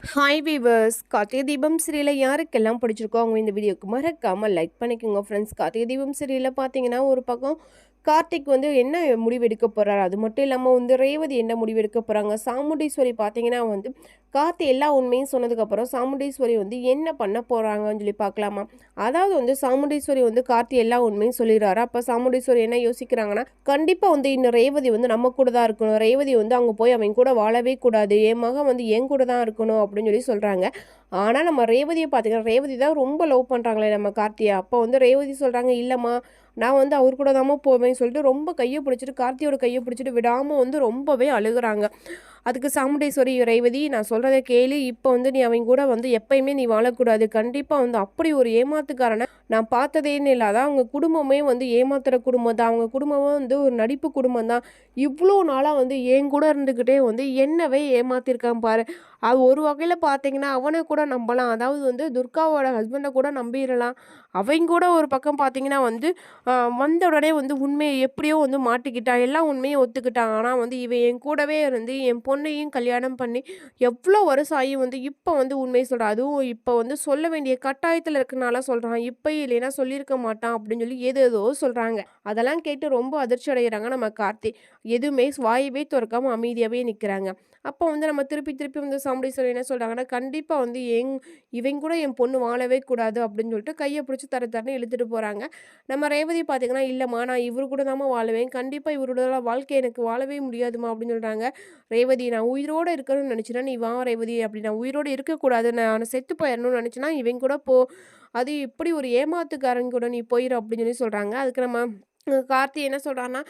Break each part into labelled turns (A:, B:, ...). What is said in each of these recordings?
A: Hi viewers Karthigai Deepam சீரியலில் யாருக்கெல்லாம் பிடிச்சிருக்கோ அவங்க இந்த வீடியோக்கு மறக்காமல் லைக் பண்ணிக்கோங்க ஃப்ரெண்ட்ஸ் கார்த்திகை தீபம் சீரியலில் பார்த்தீங்கன்னா ஒரு பக்கம் கார்த்திக் வந்து என்ன முடிவு எடுக்க போகிறாரு அது மட்டும் இல்லாமல் வந்து ரேவதி என்ன முடிவு எடுக்க போகிறாங்க சாமுண்டீஸ்வரி பார்த்தீங்கன்னா வந்து கார்த்தி எல்லா உண்மையும் சொன்னதுக்கப்புறம் சாமுண்டீஸ்வரி வந்து என்ன பண்ண போகிறாங்கன்னு சொல்லி பார்க்கலாமா அதாவது வந்து சாமுண்டீஸ்வரி வந்து கார்த்தி எல்லா உண்மையும் சொல்லிடுறாரு. அப்போ சாமுண்டீஸ்வரி என்ன யோசிக்கிறாங்கன்னா கண்டிப்பாக வந்து இன்னும் ரேவதி வந்து நம்ம கூட தான் இருக்கணும். ரேவதி வந்து அங்கே போய் அவன் கூட வாழவே கூடாது. என் மகன் வந்து என் கூட தான் இருக்கணும் அப்படின்னு சொல்லி சொல்கிறாங்க ஆனால் நம்ம ரேவதியை பார்த்துக்கலாம் ரேவதி தான் ரொம்ப லவ் பண்ணுறாங்களே நம்ம கார்த்தியை. அப்போ வந்து ரேவதி சொல்கிறாங்க இல்லைம்மா நான் வந்து அவர் கூட தாம்மா போவேன்னு சொல்லிட்டு ரொம்ப கையை பிடிச்சிட்டு கார்த்தியோட கையை பிடிச்சிட்டு விடாமல் வந்து ரொம்பவே அழுகுறாங்க. அதுக்கு சாமுண்டேஸ்வரி ரேவதி நான் சொல்கிறத கேளு. இப்போ வந்து நீ அவங்க கூட வந்து எப்பயுமே நீ வாழக்கூடாது. கண்டிப்பாக வந்து அப்படி ஒரு ஏமாத்துக்காரனை நான் பார்த்ததேன்னு இல்லாத அவங்க குடும்பமே வந்து ஏமாத்துகிற குடும்பம் தான். அவங்க குடும்பமும் வந்து ஒரு நடிப்பு குடும்பம் தான். இவ்வளோ நாளாக வந்து என் கூட இருந்துக்கிட்டே வந்து என்னவே ஏமாத்திருக்கான் பாரு. அது ஒரு வகையில் பார்த்தீங்கன்னா அவனை கூட நம்பலாம். அதாவது வந்து துர்காவோட ஹஸ்பண்டை கூட நம்பிடலாம் அவங்க கூட ஒரு பக்கம் பார்த்தீங்கன்னா வந்து வந்த உடனே வந்து உண்மையை எப்படியோ வந்து மாட்டிக்கிட்டான் எல்லாம் உண்மையை ஒத்துக்கிட்டான். ஆனால் வந்து இவன் என் கூடவே இருந்து என் பொண்ணையும் கல்யாணம் பண்ணி எவ்வளோ வருஷம் ஆகி வந்து இப்போ வந்து உண்மையை சொல்கிறான் அதுவும் இப்போ வந்து சொல்ல வேண்டிய கட்டாயத்தில் இருக்கனால சொல்கிறான் இப்போ இல்லைன்னா சொல்லியிருக்க மாட்டான் அப்படின்னு சொல்லி ஏதோ ஏதோ சொல்கிறாங்க அதெல்லாம் கேட்டு ரொம்ப அதிர்ச்சி அடைகிறாங்க நம்ம கார்த்தி. எதுவுமே வாயவே திறக்காமல் அமைதியாகவே நிற்கிறாங்க அப்போ வந்து நம்ம திருப்பி திருப்பி வந்து சாமுடீஸ்வரர் என்ன சொல்கிறாங்கன்னா கண்டிப்பாக வந்து எங் இவங்க கூட என் பொண்ணு வாழவே கூடாது அப்படின்னு சொல்லிட்டு கையை பிடிச்சி தர தரன்னு இழுத்துட்டு போகிறாங்க நம்ம ரேவதி பார்த்தீங்கன்னா இல்லைம்மா நான் இவரு கூட தாம்மா வாழுவேன். கண்டிப்பாக இவரோட வாழ்க்கை எனக்கு வாழவே முடியாதுமா அப்படின்னு சொல்கிறாங்க ரேவதி நான் உயிரோடு இருக்கணும்னு நினச்சினா நீ வா ரேவதி அப்படி நான் உயிரோடு இருக்கக்கூடாது. நான் செத்து போயிடணும்னு நினச்சினா இவங்க கூட போ. அது இப்படி ஒரு ஏமாத்துக்காரங்க கூட நீ போயிடும் அப்படின்னு சொல்லி சொல்கிறாங்க அதுக்கு நம்ம கார்த்தி என்ன சொல்கிறான்னா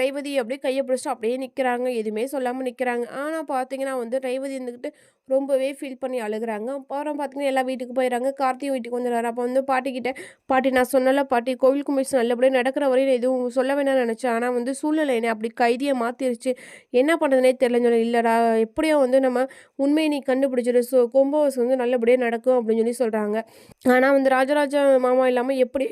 A: ரேவதி அப்படியே கையை பிடிச்சிட்டு அப்படியே நிற்கிறாங்க எதுவுமே சொல்லாமல் நிற்கிறாங்க ஆனால் பார்த்தீங்கன்னா வந்து ரேவதி இருந்துக்கிட்டு ரொம்பவே ஃபீல் பண்ணி அழுகுறாங்க. அப்புறம் பார்த்தீங்கன்னா எல்லா வீட்டுக்கு போயிடறாங்க. கார்த்தி வீட்டுக்கு வந்துடுறாரு. அப்போ வந்து பாட்டிக்கிட்ட பாட்டி நான் சொன்னல பாட்டி கோவில் கும்பிச்சு நல்லபடியாக நடக்கிற வரையும் எதுவும் சொல்ல வேணாம்னு நினச்சேன் ஆனால் வந்து சூழ்நிலை என்ன அப்படி கைதியை மாற்றிருச்சு என்ன பண்ணுறதுனே தெரியலன்னு சொல்லி இல்லைடா எப்படியோ வந்து நம்ம உண்மையை நீ கண்டுபிடிச்சிரு. ஸோ கும்பவாசம் வந்து நல்லபடியாக நடக்கும் அப்படின்னு சொல்லி சொல்கிறாங்க ஆனால் வந்து ராஜராஜ மாமா இல்லாமல் எப்படி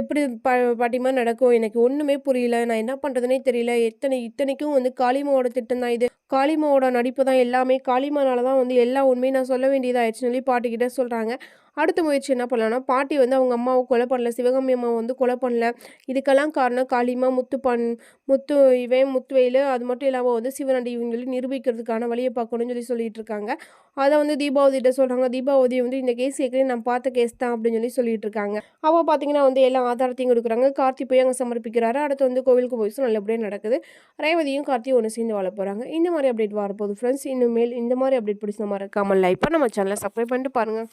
A: எப்படி பாட்டி பாட்டிமா நடக்கும்? எனக்கு ஒன்றுமே புரியல. நான் என்ன பண்ணுறதுனே தெரியல. எத்தனை இத்தனைக்கும் வந்து காளிமாவோட திட்டம் தான் இது. காளிமாவோட நடிப்பு தான் எல்லாமே. காளிமானால தான் வந்து எல்லா உண்மையும் நான் சொல்ல வேண்டியதாகிடுச்சுன்னு சொல்லி பாட்டுக்கிட்ட சொல்கிறாங்க அடுத்த முயற்சி என்ன பண்ணலாம்னா பாட்டி வந்து அவங்க அம்மாவை கொலை பண்ணல சிவகங்கை அம்மாவை வந்து கொலை பண்ணல. இதுக்கெல்லாம் காரணம் காளிமா முத்து பண் முத்து இவன் முத்துவையில் அது மட்டும் இல்லாமல் வந்து சிவனடி இவங்களை நிரூபிக்கிறதுக்கான வழியை பார்க்கணும்னு சொல்லி சொல்லிட்டு இருக்காங்க. அதை வந்து தீபாவதிகிட்ட சொல்கிறாங்க தீபாவதி வந்து இந்த கேஸ் ஏற்கனவே நான் பார்த்த கேஸ் தான் அப்படின்னு சொல்லி சொல்லிட்டு இருக்காங்க. அவள் பார்த்தீங்கன்னா வந்து எல்லா ஆதாரத்தையும் கொடுக்குறாங்க. கார்த்தி போய் அங்கே சமர்ப்பிக்கிறாரு. அடுத்து வந்து கோவிலுக்கு போய் நல்லபடியாக நடக்குது. ரேவதியும் கார்த்தியும் ஒன்று சேர்ந்து வாழ போகிறாங்க இந்த மாதிரி அப்டேட் வரப்போகுது ஃப்ரெண்ட்ஸ் இனிமேல் இந்த மாதிரி அப்டேட் பிடிச்ச மாதிரி இருக்காமல் லைக் நம்ம சேனலை சப்ஸ்கிரைப் பண்ணிட்டு பாருங்கள்